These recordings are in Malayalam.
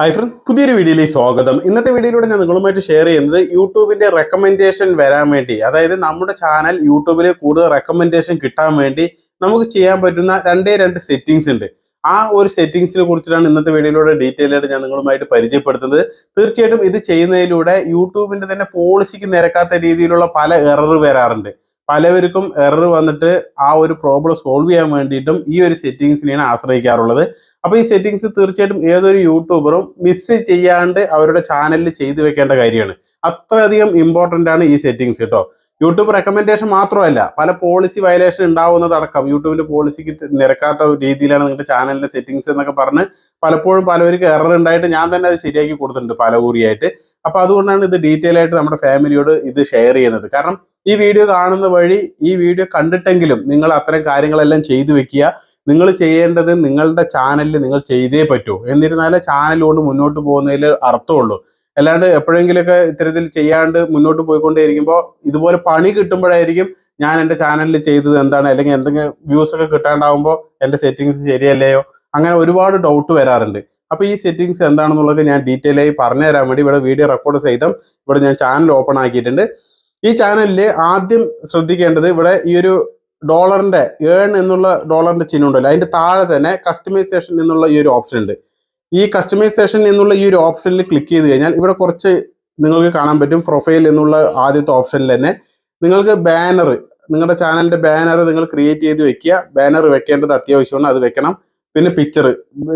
ഹായ് ഫ്രണ്ട് പുതിയൊരു വീഡിയോയിലേക്ക് സ്വാഗതം. ഇന്നത്തെ വീഡിയോയിലൂടെ ഞാൻ നിങ്ങളുമായിട്ട് ഷെയർ ചെയ്യുന്നത് യൂട്യൂബിന്റെ റെക്കമെൻഡേഷൻ വരാൻ വേണ്ടി അതായത് നമ്മുടെ ചാനൽ യൂട്യൂബിൽ കൂടുതൽ റെക്കമെൻഡേഷൻ കിട്ടാൻ വേണ്ടി നമുക്ക് ചെയ്യാൻ പറ്റുന്ന രണ്ടേ രണ്ട് സെറ്റിങ്സ് ഉണ്ട്. ആ ഒരു സെറ്റിങ്സിനെ കുറിച്ചിട്ടാണ് ഇന്നത്തെ വീഡിയോയിലൂടെ ഡീറ്റെയിൽ ആയിട്ട് ഞാൻ നിങ്ങളുമായിട്ട് പരിചയപ്പെടുത്തുന്നത്. തീർച്ചയായിട്ടും ഇത് ചെയ്യുന്നതിലൂടെ യൂട്യൂബിന്റെ തന്നെ പോളിസിക്ക് നിരക്കാത്ത രീതിയിലുള്ള പല എറർ വരാറുണ്ട്. പലവർക്കും എറർ വന്നിട്ട് ആ ഒരു പ്രോബ്ലം സോൾവ് ചെയ്യാൻ വേണ്ടിയിട്ടും ഈ ഒരു സെറ്റിങ്സിനെയാണ് ആശ്രയിക്കാറുള്ളത്. അപ്പോൾ ഈ സെറ്റിങ്സ് തീർച്ചയായിട്ടും ഏതൊരു യൂട്യൂബറും മിസ് ചെയ്യാണ്ട് അവരുടെ ചാനലിൽ ചെയ്തു വെക്കേണ്ട കാര്യമാണ്. അത്രയധികം ഇമ്പോർട്ടന്റ് ആണ് ഈ സെറ്റിങ്സ് കേട്ടോ യൂട്യൂബ് റെക്കമെൻഡേഷൻ മാത്രമല്ല പല പോളിസി വയലേഷൻ ഉണ്ടാവുന്നതടക്കം യൂട്യൂബിന്റെ പോളിസിക്ക് നിരക്കാത്ത രീതിയിലാണ് നിങ്ങളുടെ ചാനലിന്റെ സെറ്റിങ്സ് എന്നൊക്കെ പറഞ്ഞ് പലപ്പോഴും പലവർക്ക് എറർ ഉണ്ടായിട്ട് ഞാൻ തന്നെ അത് ശരിയാക്കി കൊടുത്തിട്ടുണ്ട് പല ഊറിയായിട്ട് അപ്പൊ അതുകൊണ്ടാണ് ഇത് ഡീറ്റെയിൽ ആയിട്ട് നമ്മുടെ ഫാമിലിയോട് ഇത് ഷെയർ ചെയ്യുന്നത്. കാരണം ഈ വീഡിയോ കാണുന്ന വഴി ഈ വീഡിയോ കണ്ടിട്ടെങ്കിലും നിങ്ങൾ അത്തരം കാര്യങ്ങളെല്ലാം ചെയ്തു വെക്കുക. നിങ്ങൾ ചെയ്യേണ്ടത് നിങ്ങളുടെ ചാനലിൽ നിങ്ങൾ ചെയ്തേ പറ്റൂ. എന്നിരുന്നാലേ ചാനൽ കൊണ്ട് മുന്നോട്ട് പോകുന്നതിൽ അർത്ഥമുള്ളൂ. അല്ലാണ്ട് എപ്പോഴെങ്കിലുമൊക്കെ ഇത്തരത്തിൽ ചെയ്യാണ്ട് മുന്നോട്ട് പോയിക്കൊണ്ടേയിരിക്കുമ്പോൾ ഇതുപോലെ പണി കിട്ടുമ്പോഴായിരിക്കും ഞാൻ എന്റെ ചാനലിൽ ചെയ്തത് എന്താണ് അല്ലെങ്കിൽ എന്തെങ്കിലും വ്യൂസ് ഒക്കെ കിട്ടാണ്ടാവുമ്പോൾ എന്റെ സെറ്റിങ്സ് ശരിയല്ലയോ? അങ്ങനെ ഒരുപാട് ഡൗട്ട് വരാറുണ്ട്. അപ്പോൾ ഈ സെറ്റിങ്സ് എന്താണെന്നുള്ളത് ഞാൻ ഡീറ്റെയിൽ ആയി പറഞ്ഞു തരാൻ വേണ്ടി ഇവിടെ വീഡിയോ റെക്കോർഡ് സഹിതം ഇവിടെ ഞാൻ ചാനൽ ഓപ്പൺ ആക്കിയിട്ടുണ്ട്. ഈ ചാനലിൽ ആദ്യം ശ്രദ്ധിക്കേണ്ടത് ഇവിടെ ഈ ഒരു ഡോളറിന്റെ ഏൺ എന്നുള്ള ഡോളറിന്റെ ചിഹ്നം ഉണ്ടല്ലോ. അതിന്റെ താഴെ തന്നെ കസ്റ്റമൈസേഷൻ എന്നുള്ള ഈ ഒരു ഓപ്ഷൻ ഉണ്ട്. ഈ കസ്റ്റമൈസേഷൻ എന്നുള്ള ഈ ഒരു ഓപ്ഷനിൽ ക്ലിക്ക് ചെയ്ത് കഴിഞ്ഞാൽ ഇവിടെ കുറച്ച് നിങ്ങൾക്ക് കാണാൻ പറ്റും പ്രൊഫൈൽ എന്നുള്ള ആദ്യത്തെ ഓപ്ഷനിൽ തന്നെ. നിങ്ങൾക്ക് ബാനർ നിങ്ങളുടെ ചാനലിന്റെ ബാനർ നിങ്ങൾ ക്രിയേറ്റ് ചെയ്ത് വെക്കുക. ബാനർ വെക്കേണ്ടത് അത്യാവശ്യമാണ് അത് വെക്കണം. പിന്നെ പിക്ചർ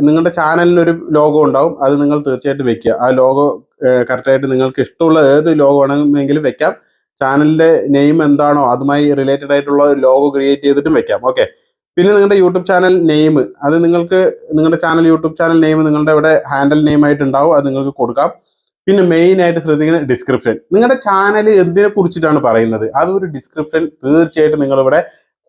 നിങ്ങളുടെ ചാനലിനൊരു ലോഗോ ഉണ്ടാവും അത് നിങ്ങൾ തീർച്ചയായിട്ടും വെക്കുക. ആ ലോഗോ കറക്റ്റായിട്ട് നിങ്ങൾക്ക് ഇഷ്ടമുള്ള ഏത് ലോഗോ ആണെങ്കിലും വെക്കാം. ചാനലിന്റെ നെയിം എന്താണോ അതുമായി റിലേറ്റഡ് ആയിട്ടുള്ള ലോഗോ ക്രിയേറ്റ് ചെയ്തിട്ടും വെക്കാം. ഓക്കെ പിന്നെ നിങ്ങളുടെ യൂട്യൂബ് ചാനൽ നെയിം അത് നിങ്ങൾക്ക് നിങ്ങളുടെ ചാനൽ യൂട്യൂബ് ചാനൽ നെയിം നിങ്ങളുടെ ഇവിടെ ഹാൻഡിൽ നെയിം ആയിട്ട് ഉണ്ടാവും അത് നിങ്ങൾക്ക് കൊടുക്കാം. പിന്നെ മെയിൻ ആയിട്ട് ശ്രദ്ധിക്കുന്ന ഡിസ്ക്രിപ്ഷൻ നിങ്ങളുടെ ചാനൽ എന്തിനെ കുറിച്ചിട്ടാണ് പറയുന്നത്? ഒരു ഡിസ്ക്രിപ്ഷൻ തീർച്ചയായിട്ടും നിങ്ങളിവിടെ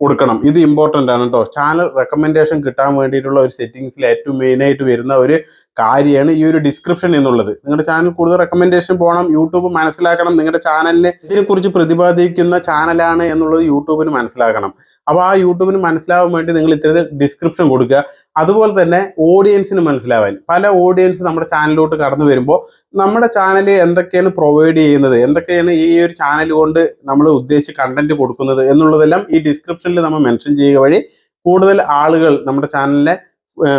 കൊടുക്കണം. ഇത് ഇമ്പോർട്ടന്റ് ആണ് കേട്ടോ ചാനൽ റെക്കമെൻഡേഷൻ കിട്ടാൻ വേണ്ടിയിട്ടുള്ള ഒരു സെറ്റിങ്സിൽ ഏറ്റവും മെയിനായിട്ട് വരുന്ന ഒരു കാര്യമാണ് ഈ ഒരു ഡിസ്ക്രിപ്ഷൻ എന്നുള്ളത്. നിങ്ങളുടെ ചാനൽ കൂടുതൽ റെക്കമെൻഡേഷൻ പോകണം യൂട്യൂബ് മനസ്സിലാക്കണം നിങ്ങളുടെ ചാനലിനെ ഇതിനെക്കുറിച്ച് പ്രതിപാദിക്കുന്ന ചാനലാണ് എന്നുള്ളത് യൂട്യൂബിന് മനസ്സിലാക്കണം. അപ്പോൾ ആ യൂട്യൂബിന് മനസ്സിലാവാൻ വേണ്ടി നിങ്ങൾ ഇത്തരത്തിൽ ഡിസ്ക്രിപ്ഷൻ കൊടുക്കുക. അതുപോലെ തന്നെ ഓഡിയൻസിന് മനസ്സിലാവാൻ. പല ഓഡിയൻസ് നമ്മുടെ ചാനലിലോട്ട് കടന്നു വരുമ്പോൾ നമ്മുടെ ചാനൽ എന്തൊക്കെയാണ് പ്രൊവൈഡ് ചെയ്യുന്നത്? എന്തൊക്കെയാണ് ഈ ഒരു ചാനൽ കൊണ്ട് നമ്മൾ ഉദ്ദേശിച്ച് കണ്ടന്റ് കൊടുക്കുന്നത് എന്നുള്ളതെല്ലാം ഈ ഡിസ്ക്രിപ്ഷനിൽ നമ്മൾ മെൻഷൻ ചെയ്യുക വഴി കൂടുതൽ ആളുകൾ നമ്മുടെ ചാനലിനെ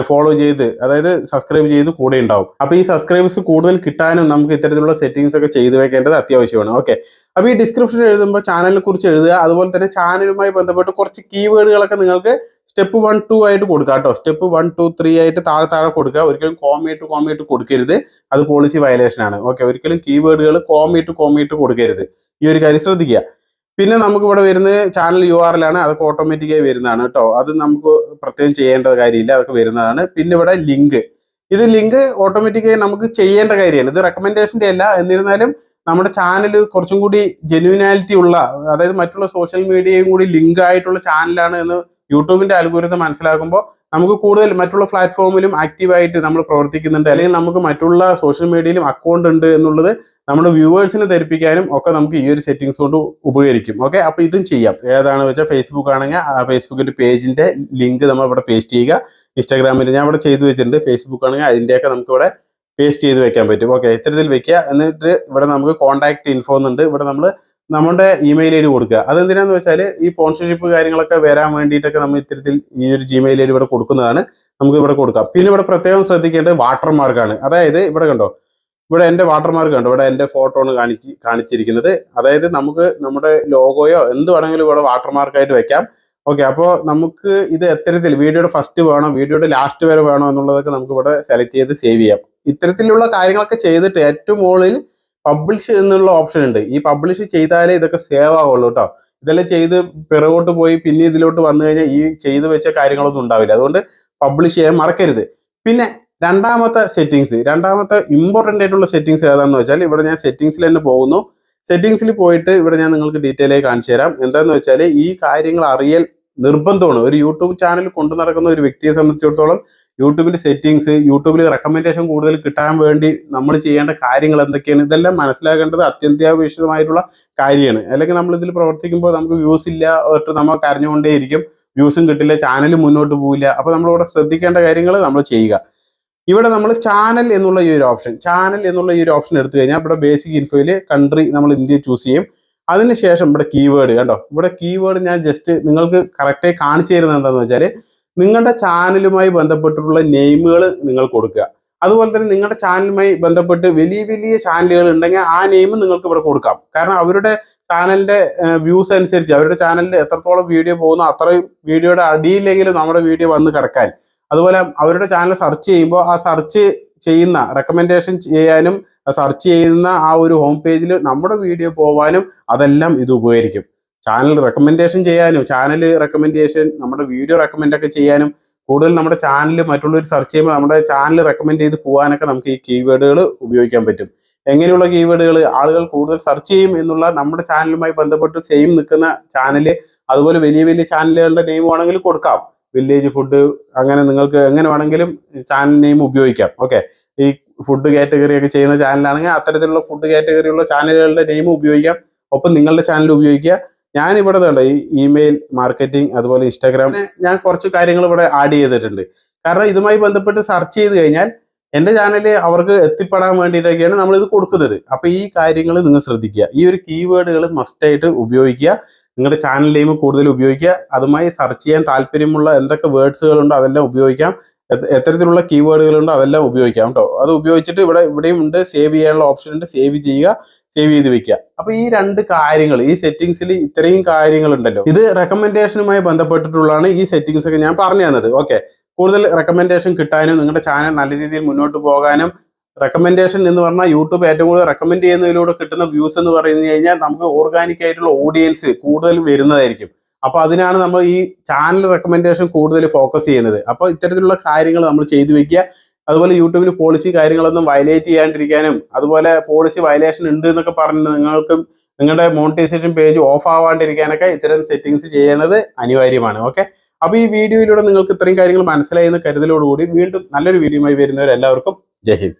ഫോളോ ചെയ്ത് അതായത് സബ്സ്ക്രൈബ് ചെയ്ത് കൂടെ ഉണ്ടാവും. അപ്പോൾ ഈ സബ്സ്ക്രൈബേഴ്സ് കൂടുതൽ കിട്ടാനും നമുക്ക് ഇത്തരത്തിലുള്ള സെറ്റിങ്സ് ഒക്കെ ചെയ്തു വെക്കേണ്ടത് അത്യാവശ്യമാണ്. ഓക്കെ അപ്പോൾ ഈ ഡിസ്ക്രിപ്ഷൻ എഴുതുമ്പോൾ ചാനലിനെ കുറിച്ച് എഴുതുക അതുപോലെ തന്നെ ചാനലുമായി ബന്ധപ്പെട്ട് കുറച്ച് കീവേഡുകളൊക്കെ നിങ്ങൾക്ക് സ്റ്റെപ്പ് വൺ ടു ആയിട്ട് കൊടുക്കുക കേട്ടോ. സ്റ്റെപ്പ് വൺ ടു ത്രീ ആയിട്ട് താഴെ താഴെ കൊടുക്കുക. ഒരിക്കലും കോമിയിട്ട് കോമിയിട്ട് കൊടുക്കരുത്. അത് പോളിസി വയലേഷൻ ആണ്. ഓക്കെ ഒരിക്കലും കീവേഡുകൾ കോമിയിട്ട് കോമിയിട്ട് കൊടുക്കരുത്. ഈ ഒരു കാര്യം ശ്രദ്ധിക്കുക. പിന്നെ നമുക്ക് ഇവിടെ വരുന്നത് ചാനൽ യു ആർ ആണ്. അതൊക്കെ ഓട്ടോമാറ്റിക്കായി വരുന്നതാണ് കേട്ടോ അത് നമുക്ക് പ്രത്യേകം ചെയ്യേണ്ട കാര്യമില്ല. അതൊക്കെ വരുന്നതാണ്. പിന്നെ ഇവിടെ ലിങ്ക് ഇത് ലിങ്ക് ഓട്ടോമാറ്റിക്കായി നമുക്ക് ചെയ്യേണ്ട കാര്യമാണ്. ഇത് റെക്കമെൻഡേഷന്റെ അല്ല. എന്നിരുന്നാലും നമ്മുടെ ചാനൽ കുറച്ചും കൂടി ജെന്യൂനാലിറ്റി ഉള്ള അതായത് മറ്റുള്ള സോഷ്യൽ മീഡിയയും കൂടി ലിങ്ക് ആയിട്ടുള്ള ചാനലാണ് എന്ന് യൂട്യൂബിന്റെ അൽഗോരിതം മനസ്സിലാക്കുമ്പോൾ നമുക്ക് കൂടുതൽ മറ്റുള്ള പ്ലാറ്റ്ഫോമിലും ആക്റ്റീവായിട്ട് നമ്മൾ പ്രവർത്തിക്കുന്നുണ്ട്. അല്ലെങ്കിൽ നമുക്ക് മറ്റുള്ള സോഷ്യൽ മീഡിയയിലും അക്കൗണ്ട് ഉണ്ട് എന്നുള്ളത് നമ്മുടെ വ്യൂവേഴ്സിനെ ധരിപ്പിക്കാനും ഒക്കെ നമുക്ക് ഈ ഒരു സെറ്റിങ്സ് കൊണ്ട് ഉപകരിക്കും. ഓക്കെ അപ്പൊ ഇതും ചെയ്യാം. ഏതാണെന്ന് വെച്ചാൽ ഫേസ്ബുക്ക് ആണെങ്കിൽ ആ ഫേസ്ബുക്കിന്റെ പേജിന്റെ ലിങ്ക് നമ്മൾ ഇവിടെ പേസ്റ്റ് ചെയ്യുക. ഇൻസ്റ്റാഗ്രാമിൽ ഞാൻ ഇവിടെ ചെയ്തു വെച്ചിട്ടുണ്ട്. ഫേസ്ബുക്ക് ആണെങ്കിൽ നമുക്ക് ഇവിടെ പേസ്റ്റ് ചെയ്ത് വെക്കാൻ പറ്റും. ഓക്കെ ഇത്തരത്തിൽ വെക്കുക. എന്നിട്ട് ഇവിടെ നമുക്ക് കോൺടാക്ട് ഇൻഫോ എന്നുണ്ട്. ഇവിടെ നമ്മൾ നമ്മുടെ ഇമെയിൽ ഐ ഡി കൊടുക്കുക. അതെന്തിനാന്ന് വെച്ചാൽ ഈ സ്പോൺസർഷിപ്പ് കാര്യങ്ങളൊക്കെ വരാൻ വേണ്ടിയിട്ടൊക്കെ നമ്മൾ ഇത്തരത്തിൽ ഈ ഒരു ജിമെയിൽ ഐ ഡി ഇവിടെ കൊടുക്കുന്നതാണ്. നമുക്ക് ഇവിടെ കൊടുക്കാം. പിന്നെ ഇവിടെ പ്രത്യേകം ശ്രദ്ധിക്കേണ്ടത് വാട്ടർമാർക്കാണ് അതായത് ഇവിടെ കണ്ടോ? ഇവിടെ എന്റെ വാട്ടർമാർക്ക് കണ്ടോ? ഇവിടെ എന്റെ ഫോട്ടോ ആണ് കാണിച്ച് കാണിച്ചിരിക്കുന്നത്. അതായത് നമുക്ക് നമ്മുടെ ലോഗോയോ എന്ത് വേണമെങ്കിലും ഇവിടെ വാട്ടർമാർക്കായിട്ട് വെക്കാം. ഓക്കെ അപ്പോൾ നമുക്ക് ഇത് എത്തരത്തിൽ വീഡിയോയുടെ ഫസ്റ്റ് വേണോ വീഡിയോയുടെ ലാസ്റ്റ് വരെ വേണോ എന്നുള്ളതൊക്കെ നമുക്ക് ഇവിടെ സെലക്ട് ചെയ്ത് സേവ് ചെയ്യാം. ഇത്തരത്തിലുള്ള കാര്യങ്ങളൊക്കെ ചെയ്തിട്ട് ഏറ്റവും മുകളിൽ പബ്ലിഷ് എന്നുള്ള ഓപ്ഷൻ ഉണ്ട്. ഈ പബ്ലിഷ് ചെയ്താലേ ഇതൊക്കെ സേവ് ആവുള്ളൂ കേട്ടോ. ഇതെല്ലാം ചെയ്ത് പിറകോട്ട് പോയി പിന്നെ ഇതിലോട്ട് വന്നു കഴിഞ്ഞാൽ ഈ ചെയ്തു വെച്ച കാര്യങ്ങളൊന്നും ഉണ്ടാവില്ല. അതുകൊണ്ട് പബ്ലിഷ് ചെയ്യാൻ മറക്കരുത്. പിന്നെ രണ്ടാമത്തെ സെറ്റിങ്സ് രണ്ടാമത്തെ ഇമ്പോർട്ടന്റ് ആയിട്ടുള്ള സെറ്റിങ്സ് ഏതാണെന്ന് വെച്ചാൽ ഇവിടെ ഞാൻ സെറ്റിങ്സിൽ തന്നെ പോകുന്നു. സെറ്റിങ്സിൽ പോയിട്ട് ഇവിടെ ഞാൻ നിങ്ങൾക്ക് ഡീറ്റെയിൽ ആയി കാണിച്ചു തരാം. എന്താണെന്ന് വെച്ചാൽ ഈ കാര്യങ്ങൾ അറിയൽ നിർബന്ധമാണ്. ഒരു യൂട്യൂബ് ചാനൽ കൊണ്ടു നടക്കുന്ന ഒരു വ്യക്തിയെ സംബന്ധിച്ചിടത്തോളം യൂട്യൂബിന്റെ സെറ്റിങ്സ് യൂട്യൂബിൽ റെക്കമെൻഡേഷൻ കൂടുതൽ കിട്ടാൻ വേണ്ടി നമ്മൾ ചെയ്യേണ്ട കാര്യങ്ങൾ എന്തൊക്കെയാണ്? ഇതെല്ലാം മനസ്സിലാക്കേണ്ടത് അത്യന്താപേക്ഷിതമായിട്ടുള്ള കാര്യമാണ്. അല്ലെങ്കിൽ നമ്മൾ ഇതിൽ പ്രവർത്തിക്കുമ്പോൾ നമുക്ക് വ്യൂസ് ഇല്ല ഒട്ട് നമ്മൾ കരഞ്ഞുകൊണ്ടേയിരിക്കും. വ്യൂസും കിട്ടില്ല ചാനലും മുന്നോട്ട് പോവില്ല. അപ്പോൾ നമ്മളിവിടെ ശ്രദ്ധിക്കേണ്ട കാര്യങ്ങൾ നമ്മൾ ചെയ്യുക. ഇവിടെ നമ്മൾ ചാനൽ എന്നുള്ള ഈ ഒരു ഓപ്ഷൻ ചാനൽ എന്നുള്ള ഈ ഒരു ഓപ്ഷൻ എടുത്തു കഴിഞ്ഞാൽ ഇവിടെ ബേസിക് ഇൻഫോയിൽ കൺട്രി നമ്മൾ ഇന്ത്യ ചൂസ് ചെയ്യും. അതിനുശേഷം ഇവിടെ കീവേഡ് കണ്ടോ? ഇവിടെ കീവേഡ് ഞാൻ ജസ്റ്റ് നിങ്ങൾക്ക് കറക്റ്റായി കാണിച്ചു തരുന്നത് എന്താണെന്ന് വെച്ചാൽ നിങ്ങളുടെ ചാനലുമായി ബന്ധപ്പെട്ടിട്ടുള്ള നെയിമുകൾ നിങ്ങൾ കൊടുക്കുക. അതുപോലെ തന്നെ നിങ്ങളുടെ ചാനലുമായി ബന്ധപ്പെട്ട് വലിയ വലിയ ചാനലുകൾ ഉണ്ടെങ്കിൽ ആ നെയിം നിങ്ങൾക്ക് ഇവിടെ കൊടുക്കാം. കാരണം അവരുടെ ചാനലിന്റെ വ്യൂസ് അനുസരിച്ച് അവരുടെ ചാനലിൽ എത്രത്തോളം വീഡിയോ പോകുന്നു അത്രയും വീഡിയോയുടെ അടിയിലെങ്കിലും നമ്മുടെ വീഡിയോ വന്ന് കിടക്കാൻ. അതുപോലെ അവരുടെ ചാനൽ സെർച്ച് ചെയ്യുമ്പോൾ ആ സെർച്ച് ചെയ്യുന്ന റെക്കമെൻഡേഷൻ ചെയ്യാനും സെർച്ച് ചെയ്യുന്ന ആ ഒരു ഹോം പേജിൽ നമ്മുടെ വീഡിയോ പോവാനും അതെല്ലാം ഇത് ഉപകരിക്കും. ചാനൽ റെക്കമെൻഡേഷൻ ചെയ്യാനും ചാനൽ റെക്കമെൻഡേഷൻ നമ്മുടെ വീഡിയോ റെക്കമെൻഡ് ഒക്കെ ചെയ്യാനും കൂടുതൽ നമ്മുടെ ചാനൽ മറ്റുള്ളവർ സെർച്ച് ചെയ്യുമ്പോൾ നമ്മുടെ ചാനൽ റെക്കമെൻഡ് ചെയ്ത് പോകാനൊക്കെ നമുക്ക് ഈ കീവേഡുകൾ ഉപയോഗിക്കാൻ പറ്റും. എങ്ങനെയുള്ള കീവേഡുകൾ ആളുകൾ കൂടുതൽ സെർച്ച് ചെയ്യും എന്നുള്ള നമ്മുടെ ചാനലുമായി ബന്ധപ്പെട്ട് സെയിം നിൽക്കുന്ന ചാനൽ അതുപോലെ വലിയ വലിയ ചാനലുകളുടെ നെയിം വേണമെങ്കിൽ കൊടുക്കാം. വില്ലേജ് ഫുഡ് അങ്ങനെ നിങ്ങൾക്ക് എങ്ങനെ വേണമെങ്കിലും ചാനൽ നെയിം ഉപയോഗിക്കാം. ഓക്കെ ഈ ഫുഡ് കാറ്റഗറി ഒക്കെ ചെയ്യുന്ന ചാനലാണെങ്കിൽ അത്തരത്തിലുള്ള ഫുഡ് കാറ്റഗറിയുള്ള ചാനലുകളുടെ നെയിം ഉപയോഗിക്കാം. ഒപ്പം നിങ്ങളുടെ ചാനൽ ഉപയോഗിക്കുക. ഞാൻ ഇവിടെ തന്നെ ഈ ഇമെയിൽ മാർക്കറ്റിംഗ് അതുപോലെ ഇൻസ്റ്റാഗ്രാം ഞാൻ കുറച്ച് കാര്യങ്ങൾ ഇവിടെ ആഡ് ചെയ്തിട്ടുണ്ട്. കാരണം ഇതുമായി ബന്ധപ്പെട്ട് സെർച്ച് ചെയ്ത് കഴിഞ്ഞാൽ എന്റെ ചാനലിൽ അവർക്ക് എത്തിപ്പെടാൻ വേണ്ടിയിട്ടൊക്കെയാണ് നമ്മളിത് കൊടുക്കുന്നത്. അപ്പോൾ ഈ കാര്യങ്ങൾ നിങ്ങൾ ശ്രദ്ധിക്കുക. ഈ ഒരു കീവേഡുകൾ മസ്റ്റായിട്ട് ഉപയോഗിക്കുക. നിങ്ങളുടെ ചാനൽ നെയിം കൂടുതൽ ഉപയോഗിക്കുക. അതുമായി സെർച്ച് ചെയ്യാൻ താല്പര്യമുള്ള എന്തൊക്കെ വേർഡ്സുകളുണ്ടോ അതെല്ലാം ഉപയോഗിക്കാം. എത്ത- എത്തരത്തിലുള്ള കീവേഡുകളുണ്ടോ അതെല്ലാം ഉപയോഗിക്കാം കേട്ടോ അത് ഉപയോഗിച്ചിട്ട് ഇവിടെ ഇവിടെയും ഉണ്ട്. സേവ് ചെയ്യാനുള്ള ഓപ്ഷൻ ഉണ്ട്. സേവ് ചെയ്യുക സേവ് ചെയ്ത് വെക്കുക. അപ്പൊ ഈ രണ്ട് കാര്യങ്ങൾ ഈ സെറ്റിംഗ്സിൽ ഇത്രയും കാര്യങ്ങൾ ഉണ്ടല്ലോ ഇത് റെക്കമെൻഡേഷനുമായി ബന്ധപ്പെട്ടിട്ടുള്ളതാണ് ഈ സെറ്റിംഗ്സ് ഒക്കെ ഞാൻ പറഞ്ഞു തന്നത്. ഓക്കെ കൂടുതൽ റെക്കമെൻഡേഷൻ കിട്ടാനും നിങ്ങളുടെ ചാനൽ നല്ല രീതിയിൽ മുന്നോട്ട് പോകാനും റെക്കമെൻഡേഷൻ എന്ന് പറഞ്ഞാൽ യൂട്യൂബ് ഏറ്റവും കൂടുതൽ റെക്കമെൻഡ് ചെയ്യുന്നതിലൂടെ കിട്ടുന്ന വ്യൂസ് എന്ന് പറയുന്നത് കഴിഞ്ഞാൽ നമുക്ക് ഓർഗാനിക് ആയിട്ടുള്ള ഓഡിയൻസ് കൂടുതൽ വരുന്നതായിരിക്കും. അപ്പൊ അതിനാണ് നമ്മൾ ഈ ചാനൽ റെക്കമെൻഡേഷൻ കൂടുതൽ ഫോക്കസ് ചെയ്യുന്നത്. അപ്പോൾ ഇത്തരത്തിലുള്ള കാര്യങ്ങൾ നമ്മൾ ചെയ്തു വെക്കുക. അതുപോലെ യൂട്യൂബിൽ പോളിസി കാര്യങ്ങളൊന്നും വയലേറ്റ് ചെയ്യാണ്ടിരിക്കാനും അതുപോലെ പോളിസി വയലേഷൻ ഉണ്ട് എന്നൊക്കെ പറഞ്ഞ് നിങ്ങൾക്കും നിങ്ങളുടെ മോണിറ്റൈസേഷൻ പേജ് ഓഫ് ആവാണ്ടിരിക്കാനൊക്കെ ഇത്തരം സെറ്റിങ്സ് ചെയ്യേണ്ടത് അനിവാര്യമാണ്. ഓക്കെ അപ്പൊ ഈ വീഡിയോയിലൂടെ നിങ്ങൾക്ക് ഇത്രയും കാര്യങ്ങൾ മനസ്സിലായി എന്ന് കരുതലോടുകൂടി വീണ്ടും നല്ലൊരു വീഡിയോയുമായി വരുന്നവരെല്ലാവർക്കും ജയ് ഹിന്ദ്.